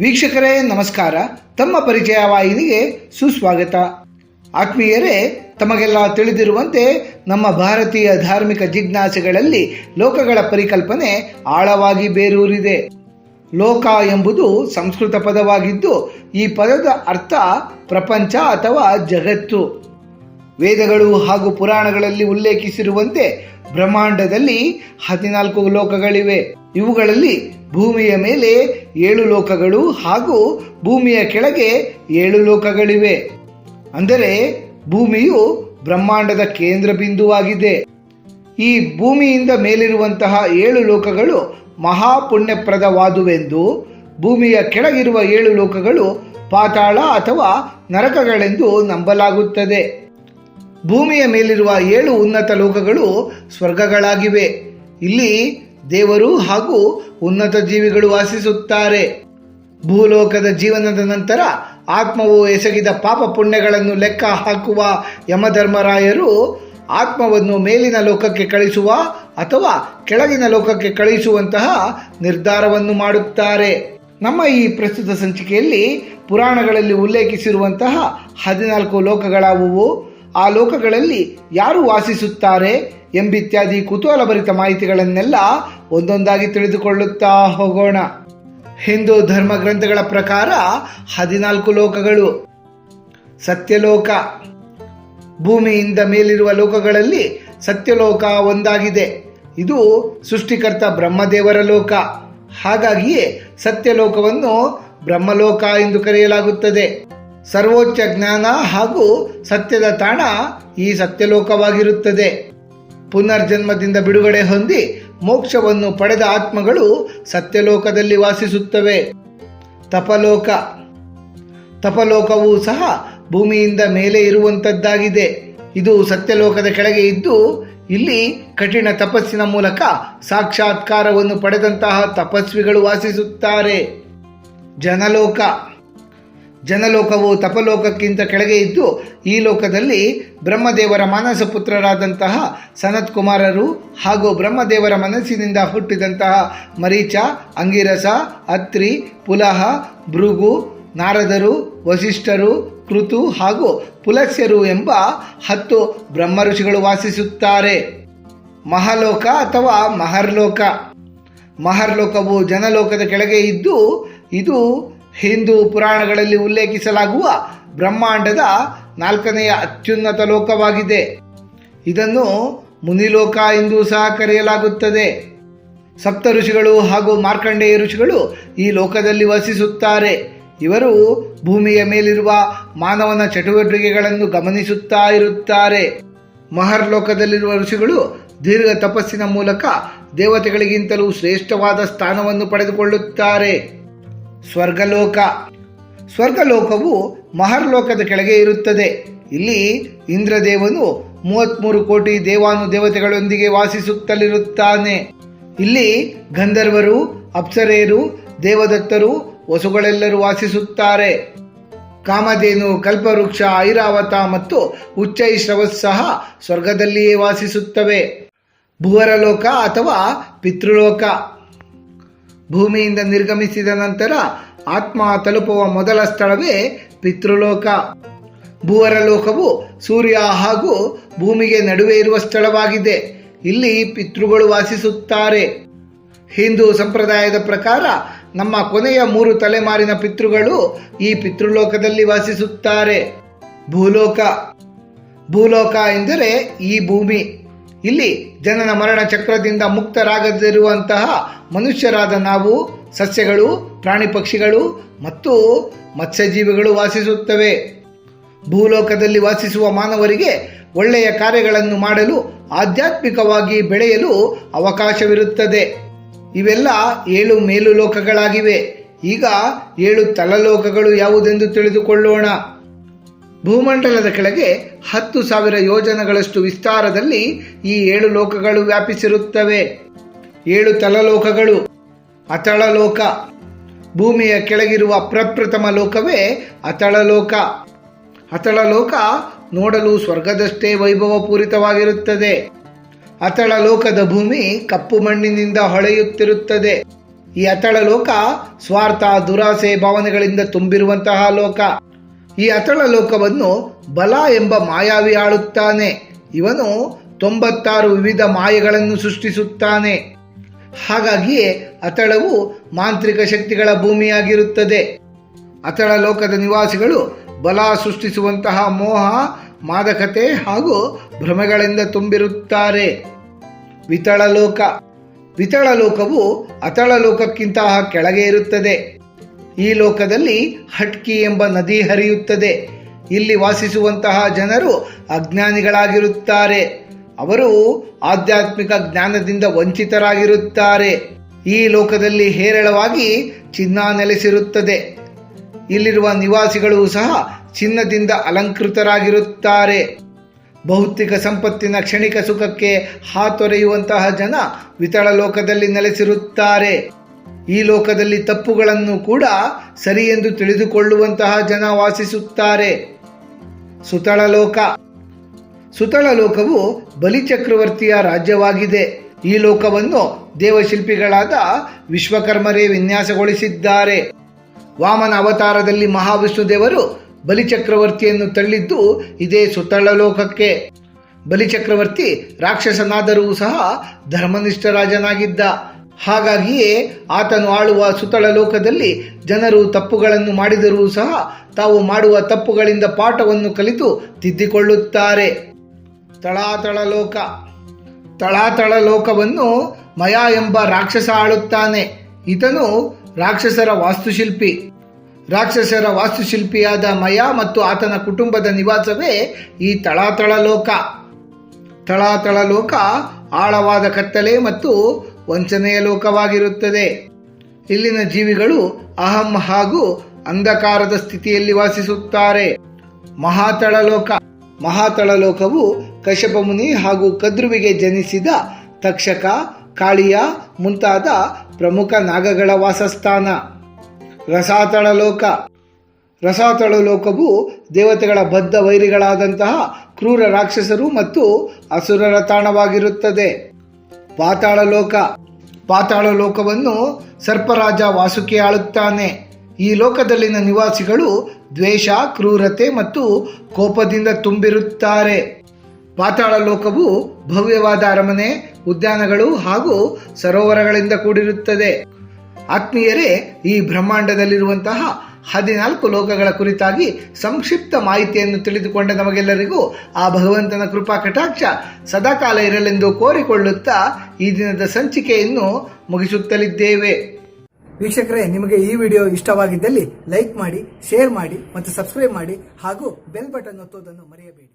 ವೀಕ್ಷಕರೇ, ನಮಸ್ಕಾರ. ತಮ್ಮ ಪರಿಚಯ ವಾಹಿನಿಗೆ ಸುಸ್ವಾಗತ. ಆತ್ಮೀಯರೇ, ತಮಗೆಲ್ಲ ತಿಳಿದಿರುವಂತೆ ನಮ್ಮ ಭಾರತೀಯ ಧಾರ್ಮಿಕ ಜಿಜ್ಞಾಸೆಗಳಲ್ಲಿ ಲೋಕಗಳ ಪರಿಕಲ್ಪನೆ ಆಳವಾಗಿ ಬೇರೂರಿದೆ. ಲೋಕ ಎಂಬುದು ಸಂಸ್ಕೃತ ಪದವಾಗಿದ್ದು, ಈ ಪದದ ಅರ್ಥ ಪ್ರಪಂಚ ಅಥವಾ ಜಗತ್ತು. ವೇದಗಳು ಹಾಗೂ ಪುರಾಣಗಳಲ್ಲಿ ಉಲ್ಲೇಖಿಸಿರುವಂತೆ ಬ್ರಹ್ಮಾಂಡದಲ್ಲಿ ಹದಿನಾಲ್ಕು ಲೋಕಗಳಿವೆ. ಇವುಗಳಲ್ಲಿ ಭೂಮಿಯ ಮೇಲೆ ಏಳು ಲೋಕಗಳು ಹಾಗೂ ಭೂಮಿಯ ಕೆಳಗೆ ಏಳು ಲೋಕಗಳಿವೆ. ಅಂದರೆ ಭೂಮಿಯು ಬ್ರಹ್ಮಾಂಡದ ಕೇಂದ್ರ ಬಿಂದುವಾಗಿದೆ. ಈ ಭೂಮಿಯಿಂದ ಮೇಲಿರುವಂತಹ ಏಳು ಲೋಕಗಳು ಮಹಾಪುಣ್ಯಪ್ರದವಾದುವೆಂದು, ಭೂಮಿಯ ಕೆಳಗಿರುವ ಏಳು ಲೋಕಗಳು ಪಾತಾಳ ಅಥವಾ ನರಕಗಳೆಂದು ನಂಬಲಾಗುತ್ತದೆ. ಭೂಮಿಯ ಮೇಲಿರುವ ಏಳು ಉನ್ನತ ಲೋಕಗಳು ಸ್ವರ್ಗಗಳಾಗಿವೆ. ಇಲ್ಲಿ ದೇವರು ಹಾಗೂ ಉನ್ನತ ಜೀವಿಗಳು ವಾಸಿಸುತ್ತಾರೆ. ಭೂಲೋಕದ ಜೀವನದ ನಂತರ ಆತ್ಮವು ಎಸಗಿದ ಪಾಪ ಪುಣ್ಯಗಳನ್ನು ಲೆಕ್ಕ ಹಾಕುವ ಯಮಧರ್ಮರಾಯರು ಆತ್ಮವನ್ನು ಮೇಲಿನ ಲೋಕಕ್ಕೆ ಕಳಿಸುವ ಅಥವಾ ಕೆಳಗಿನ ಲೋಕಕ್ಕೆ ಕಳಿಸುವಂತಹ ನಿರ್ಧಾರವನ್ನು ಮಾಡುತ್ತಾರೆ. ನಮ್ಮ ಈ ಪ್ರಸ್ತುತ ಸಂಚಿಕೆಯಲ್ಲಿ ಪುರಾಣಗಳಲ್ಲಿ ಉಲ್ಲೇಖಿಸಿರುವಂತಹ ಹದಿನಾಲ್ಕು ಲೋಕಗಳಾವುವು. ಆ ಲೋಕಗಳಲ್ಲಿ ಯಾರು ವಾಸಿಸುತ್ತಾರೆ ಎಂಬಿತ್ಯಾದಿ ಕುತೂಹಲಭರಿತ ಮಾಹಿತಿಗಳನ್ನೆಲ್ಲ ಒಂದೊಂದಾಗಿ ತಿಳಿದುಕೊಳ್ಳುತ್ತಾ ಹೋಗೋಣ. ಹಿಂದೂ ಧರ್ಮ ಗ್ರಂಥಗಳ ಪ್ರಕಾರ ಹದಿನಾಲ್ಕು ಲೋಕಗಳು. ಸತ್ಯಲೋಕ. ಭೂಮಿಯಿಂದ ಮೇಲಿರುವ ಲೋಕಗಳಲ್ಲಿ ಸತ್ಯಲೋಕ ಒಂದಾಗಿದೆ. ಇದು ಸೃಷ್ಟಿಕರ್ತ ಬ್ರಹ್ಮದೇವರ ಲೋಕ. ಹಾಗಾಗಿಯೇ ಸತ್ಯಲೋಕವನ್ನು ಬ್ರಹ್ಮಲೋಕ ಎಂದು ಕರೆಯಲಾಗುತ್ತದೆ. ಸರ್ವೋಚ್ಚ ಜ್ಞಾನ ಹಾಗೂ ಸತ್ಯದ ತಾಣ ಈ ಸತ್ಯಲೋಕವಾಗಿರುತ್ತದೆ. ಪುನರ್ಜನ್ಮದಿಂದ ಬಿಡುಗಡೆ ಹೊಂದಿ ಮೋಕ್ಷವನ್ನು ಪಡೆದ ಆತ್ಮಗಳು ಸತ್ಯಲೋಕದಲ್ಲಿ ವಾಸಿಸುತ್ತವೆ. ತಪಲೋಕ. ತಪಲೋಕವು ಸಹ ಭೂಮಿಯಿಂದ ಮೇಲೆ ಇರುವಂತದ್ದಾಗಿದೆ. ಇದು ಸತ್ಯಲೋಕದ ಕೆಳಗೆ ಇದ್ದು, ಇಲ್ಲಿ ಕಠಿಣ ತಪಸ್ಸಿನ ಮೂಲಕ ಸಾಕ್ಷಾತ್ಕಾರವನ್ನು ಪಡೆದಂತಹ ತಪಸ್ವಿಗಳು ವಾಸಿಸುತ್ತಾರೆ. ಜನಲೋಕ. ಜನಲೋಕವು ತಪಲೋಕಕ್ಕಿಂತ ಕೆಳಗೆ ಇದ್ದು, ಈ ಲೋಕದಲ್ಲಿ ಬ್ರಹ್ಮದೇವರ ಮಾನಸ ಪುತ್ರರಾದಂತಹ ಸನತ್ ಕುಮಾರರು ಹಾಗೂ ಬ್ರಹ್ಮದೇವರ ಮನಸ್ಸಿನಿಂದ ಹುಟ್ಟಿದಂತಹ ಮರೀಚ, ಅಂಗಿರಸ, ಅತ್ರಿ, ಪುಲಹ, ಭೃಗು, ನಾರದರು, ವಸಿಷ್ಠರು, ಕೃತು ಹಾಗೂ ಪುಲಸ್ಯರು ಎಂಬ ಹತ್ತು ಬ್ರಹ್ಮ ಋಷಿಗಳು ವಾಸಿಸುತ್ತಾರೆ. ಮಹಾಲೋಕ ಅಥವಾ ಮಹರ್ಲೋಕ? ಮಹರ್ಲೋಕವು ಜನಲೋಕದ ಕೆಳಗೆ ಇದ್ದು, ಇದು ಹಿಂದೂ ಪುರಾಣಗಳಲ್ಲಿ ಉಲ್ಲೇಖಿಸಲಾಗುವ ಬ್ರಹ್ಮಾಂಡದ ನಾಲ್ಕನೆಯ ಅತ್ಯುನ್ನತ ಲೋಕವಾಗಿದೆ. ಇದನ್ನು ಮುನಿಲೋಕ ಎಂದು ಸಹ ಕರೆಯಲಾಗುತ್ತದೆ. ಸಪ್ತ ಋಷಿಗಳು ಹಾಗೂ ಮಾರ್ಕಂಡೇಯ ಋಷಿಗಳು ಈ ಲೋಕದಲ್ಲಿ ವಸಿಸುತ್ತಾರೆ. ಇವರು ಭೂಮಿಯ ಮೇಲಿರುವ ಮಾನವನ ಚಟುವಟಿಕೆಗಳನ್ನು ಗಮನಿಸುತ್ತಾ ಇರುತ್ತಾರೆ. ಮಹರ್ ಲೋಕದಲ್ಲಿರುವ ಋಷಿಗಳು ದೀರ್ಘ ತಪಸ್ಸಿನ ಮೂಲಕ ದೇವತೆಗಳಿಗಿಂತಲೂ ಶ್ರೇಷ್ಠವಾದ ಸ್ಥಾನವನ್ನು ಪಡೆದುಕೊಳ್ಳುತ್ತಾರೆ. ಸ್ವರ್ಗಲೋಕ. ಸ್ವರ್ಗಲೋಕವು ಮಹರ್ಲೋಕದ ಕೆಳಗೆ ಇರುತ್ತದೆ. ಇಲ್ಲಿ ಇಂದ್ರದೇವನು ಮೂವತ್ಮೂರು ಕೋಟಿ ದೇವಾನು ದೇವತೆಗಳೊಂದಿಗೆ ವಾಸಿಸುತ್ತಲಿರುತ್ತಾನೆ. ಇಲ್ಲಿ ಗಂಧರ್ವರು, ಅಪ್ಸರೆಯರು, ದೇವದತ್ತರು, ವಸುಗಳೆಲ್ಲರೂ ವಾಸಿಸುತ್ತಾರೆ. ಕಾಮಧೇನು, ಕಲ್ಪವೃಕ್ಷ, ಐರಾವತ ಮತ್ತು ಉಚ್ಚೈಶ್ರವಸ್ ಸಹ ಸ್ವರ್ಗದಲ್ಲಿಯೇ ವಾಸಿಸುತ್ತವೆ. ಭುವರಲೋಕ ಅಥವಾ ಪಿತೃಲೋಕ. ಭೂಮಿಯಿಂದ ನಿರ್ಗಮಿಸಿದ ನಂತರ ಆತ್ಮ ತಲುಪುವ ಮೊದಲ ಸ್ಥಳವೇ ಪಿತೃಲೋಕ. ಭೂವರ ಲೋಕವು ಸೂರ್ಯ ಹಾಗೂ ಭೂಮಿಗೆ ನಡುವೆ ಇರುವ ಸ್ಥಳವಾಗಿದೆ. ಇಲ್ಲಿ ಪಿತೃಗಳು ವಾಸಿಸುತ್ತಾರೆ. ಹಿಂದೂ ಸಂಪ್ರದಾಯದ ಪ್ರಕಾರ ನಮ್ಮ ಕೊನೆಯ ಮೂರು ತಲೆಮಾರಿನ ಪಿತೃಗಳು ಈ ಪಿತೃಲೋಕದಲ್ಲಿ ವಾಸಿಸುತ್ತಾರೆ. ಭೂಲೋಕ. ಭೂಲೋಕ ಎಂದರೆ ಈ ಭೂಮಿ. ಇಲ್ಲಿ ಜನನ ಮರಣ ಚಕ್ರದಿಂದ ಮುಕ್ತರಾಗದಿರುವಂತಹ ಮನುಷ್ಯರಾದ ನಾವು, ಸಸ್ಯಗಳು, ಪ್ರಾಣಿ ಪಕ್ಷಿಗಳು ಮತ್ತು ಮತ್ಸ್ಯಜೀವಿಗಳು ವಾಸಿಸುತ್ತವೆ. ಭೂಲೋಕದಲ್ಲಿ ವಾಸಿಸುವ ಮಾನವರಿಗೆ ಒಳ್ಳೆಯ ಕಾರ್ಯಗಳನ್ನು ಮಾಡಲು, ಆಧ್ಯಾತ್ಮಿಕವಾಗಿ ಬೆಳೆಯಲು ಅವಕಾಶವಿರುತ್ತದೆ. ಇವೆಲ್ಲ ಏಳು ಮೇಲು ಲೋಕಗಳಾಗಿವೆ ಈಗ ಏಳು ತಲಲೋಕಗಳು ಯಾವುದೆಂದು ತಿಳಿದುಕೊಳ್ಳೋಣ. ಭೂಮಂಡಲದ ಕೆಳಗೆ ಹತ್ತು ಸಾವಿರ ಯೋಜನಗಳಷ್ಟು ವಿಸ್ತಾರದಲ್ಲಿ ಈ ಏಳು ಲೋಕಗಳು ವ್ಯಾಪಿಸಿರುತ್ತವೆ. ಏಳು ತಲಲೋಕಗಳು. ಅತಳಲೋಕ. ಭೂಮಿಯ ಕೆಳಗಿರುವ ಪ್ರಪ್ರಥಮ ಲೋಕವೇ ಅತಳ ಲೋಕ ಅತಳ ಲೋಕ ನೋಡಲು ಸ್ವರ್ಗದಷ್ಟೇ ವೈಭವಪೂರಿತವಾಗಿರುತ್ತದೆ. ಅತಳ ಲೋಕದ ಭೂಮಿ ಕಪ್ಪು ಮಣ್ಣಿನಿಂದ ಹೊಳೆಯುತ್ತಿರುತ್ತದೆ. ಈ ಅತಳ ಲೋಕ ಸ್ವಾರ್ಥ ದುರಾಸೆ ಭಾವನೆಗಳಿಂದ ತುಂಬಿರುವಂತಹ ಲೋಕ. ಈ ಅತಳ ಲೋಕವನ್ನು ಬಲ ಎಂಬ ಮಾಯಾವಿ ಆಳುತ್ತಾನೆ. ಇವನು ತೊಂಬತ್ತಾರು ವಿವಿಧ ಮಾಯೆಗಳನ್ನು ಸೃಷ್ಟಿಸುತ್ತಾನೆ. ಹಾಗಾಗಿಯೇ ಅತಳವು ಮಾಂತ್ರಿಕ ಶಕ್ತಿಗಳ ಭೂಮಿಯಾಗಿರುತ್ತದೆ. ಅತಳ ಲೋಕದ ನಿವಾಸಿಗಳು ಬಲ ಸೃಷ್ಟಿಸುವಂತಹ ಮೋಹ, ಮಾದಕತೆ ಹಾಗೂ ಭ್ರಮೆಗಳಿಂದ ತುಂಬಿರುತ್ತಾರೆ. ವಿತಳ ಲೋಕ. ವಿತಳ ಲೋಕವು ಅತಳ ಲೋಕಕ್ಕಿಂತ ಕೆಳಗೆ ಇರುತ್ತದೆ. ಈ ಲೋಕದಲ್ಲಿ ಹಟ್ಕಿ ಎಂಬ ನದಿ ಹರಿಯುತ್ತದೆ. ಇಲ್ಲಿ ವಾಸಿಸುವಂತಹ ಜನರು ಅಜ್ಞಾನಿಗಳಾಗಿರುತ್ತಾರೆ. ಅವರು ಆಧ್ಯಾತ್ಮಿಕ ಜ್ಞಾನದಿಂದ ವಂಚಿತರಾಗಿರುತ್ತಾರೆ. ಈ ಲೋಕದಲ್ಲಿ ಹೇರಳವಾಗಿ ಚಿನ್ನ ನೆಲೆಸಿರುತ್ತದೆ. ಇಲ್ಲಿರುವ ನಿವಾಸಿಗಳು ಸಹ ಚಿನ್ನದಿಂದ ಅಲಂಕೃತರಾಗಿರುತ್ತಾರೆ. ಭೌತಿಕ ಸಂಪತ್ತಿನ ಕ್ಷಣಿಕ ಸುಖಕ್ಕೆ ಹಾತೊರೆಯುವಂತಹ ಜನ ವಿತಳ ಲೋಕದಲ್ಲಿ ನೆಲೆಸಿರುತ್ತಾರೆ. ಈ ಲೋಕದಲ್ಲಿ ತಪ್ಪುಗಳನ್ನು ಕೂಡ ಸರಿ ಎಂದು ತಿಳಿದುಕೊಳ್ಳುವಂತಹ ಜನ ವಾಸಿಸುತ್ತಾರೆ. ಸುತಳ ಲೋಕ. ಸುತಳ ಲೋಕವು ಬಲಿಚಕ್ರವರ್ತಿಯ ರಾಜ್ಯವಾಗಿದೆ. ಈ ಲೋಕವನ್ನು ದೇವಶಿಲ್ಪಿಗಳಾದ ವಿಶ್ವಕರ್ಮರೇ ವಿನ್ಯಾಸಗೊಳಿಸಿದ್ದಾರೆ. ವಾಮನ ಅವತಾರದಲ್ಲಿ ಮಹಾವಿಷ್ಣು ದೇವರು ಬಲಿಚಕ್ರವರ್ತಿಯನ್ನು ತಳ್ಳಿದ್ದು ಇದೇ ಸುತಳ ಲೋಕಕ್ಕೆ. ಬಲಿಚಕ್ರವರ್ತಿ ರಾಕ್ಷಸನಾದರೂ ಸಹ ಧರ್ಮನಿಷ್ಠ ರಾಜನಾಗಿದ್ದ. ಹಾಗಾಗಿಯೇ ಆತನು ಆಳುವ ಸುತಳ ಲೋಕದಲ್ಲಿ ಜನರು ತಪ್ಪುಗಳನ್ನು ಮಾಡಿದರೂ ಸಹ ತಾವು ಮಾಡುವ ತಪ್ಪುಗಳಿಂದ ಪಾಠವನ್ನು ಕಲಿತು ತಿದ್ದಿಕೊಳ್ಳುತ್ತಾರೆ. ತಳಾತಳ ಲೋಕ. ತಳಾತಳ ಲೋಕವನ್ನು ಮಯ ಎಂಬ ರಾಕ್ಷಸ ಆಳುತ್ತಾನೆ. ಇತನು ರಾಕ್ಷಸರ ವಾಸ್ತುಶಿಲ್ಪಿ. ರಾಕ್ಷಸರ ವಾಸ್ತುಶಿಲ್ಪಿಯಾದ ಮಯ ಮತ್ತು ಆತನ ಕುಟುಂಬದ ನಿವಾಸವೇ ಈ ತಳಾತಳ ಲೋಕ. ತಳಾತಳ ಲೋಕ ಆಳವಾದ ಕತ್ತಲೆ ಮತ್ತು ವಂಚನೆಯ ಲೋಕವಾಗಿರುತ್ತದೆ. ಇಲ್ಲಿನ ಜೀವಿಗಳು ಅಹಂ ಹಾಗೂ ಅಂಧಕಾರದ ಸ್ಥಿತಿಯಲ್ಲಿ ವಾಸಿಸುತ್ತಾರೆ. ಮಹಾತಳ ಲೋಕ, ಮಹಾತಳ ಲೋಕವು ಕಶ್ಯಪ ಮುನಿ ಹಾಗೂ ಕದ್ರುವಿಗೆ ಜನಿಸಿದ ತಕ್ಷಕ, ಕಾಳಿಯ ಮುಂತಾದ ಪ್ರಮುಖ ನಾಗಗಳ ವಾಸಸ್ಥಾನ. ರಸಾತಳ ಲೋಕ, ರಸಾತಳ ಲೋಕವು ದೇವತೆಗಳ ಬದ್ಧ ವೈರಿಗಳಾದಂತಹ ಕ್ರೂರ ರಾಕ್ಷಸರು ಮತ್ತು ಅಸುರರ ತಾಣವಾಗಿರುತ್ತದೆ. ಪಾತಾಳ ಲೋಕ. ಪಾತಾಳ ಲೋಕವನ್ನು ಸರ್ಪರಾಜ ವಾಸುಕಿ ಆಳುತ್ತಾನೆ. ಈ ಲೋಕದಲ್ಲಿನ ನಿವಾಸಿಗಳು ದ್ವೇಷ, ಕ್ರೂರತೆ ಮತ್ತು ಕೋಪದಿಂದ ತುಂಬಿರುತ್ತಾರೆ. ಪಾತಾಳ ಲೋಕವು ಭವ್ಯವಾದ ಅರಮನೆ, ಉದ್ಯಾನಗಳು ಹಾಗೂ ಸರೋವರಗಳಿಂದ ಕೂಡಿರುತ್ತದೆ. ಆತ್ಮೀಯರೇ, ಈ ಬ್ರಹ್ಮಾಂಡದಲ್ಲಿರುವಂತಹ ಹದಿನಾಲ್ಕು ಲೋಕಗಳ ಕುರಿತಾಗಿ ಸಂಕ್ಷಿಪ್ತ ಮಾಹಿತಿಯನ್ನು ತಿಳಿದುಕೊಂಡ ನಮಗೆಲ್ಲರಿಗೂ ಆ ಭಗವಂತನ ಕೃಪಾ ಕಟಾಕ್ಷ ಸದಾಕಾಲ ಇರಲೆಂದು ಕೋರಿಕೊಳ್ಳುತ್ತಾ ಈ ದಿನದ ಸಂಚಿಕೆಯನ್ನು ಮುಗಿಸುತ್ತಲಿದ್ದೇವೆ. ವೀಕ್ಷಕರೇ, ನಿಮಗೆ ಈ ವಿಡಿಯೋ ಇಷ್ಟವಾಗಿದ್ದಲ್ಲಿ ಲೈಕ್ ಮಾಡಿ, ಶೇರ್ ಮಾಡಿ ಮತ್ತು ಸಬ್ಸ್ಕ್ರೈಬ್ ಮಾಡಿ ಹಾಗೂ ಬೆಲ್ ಬಟನ್ ಒತ್ತುವುದನ್ನು ಮರೆಯಬೇಡಿ.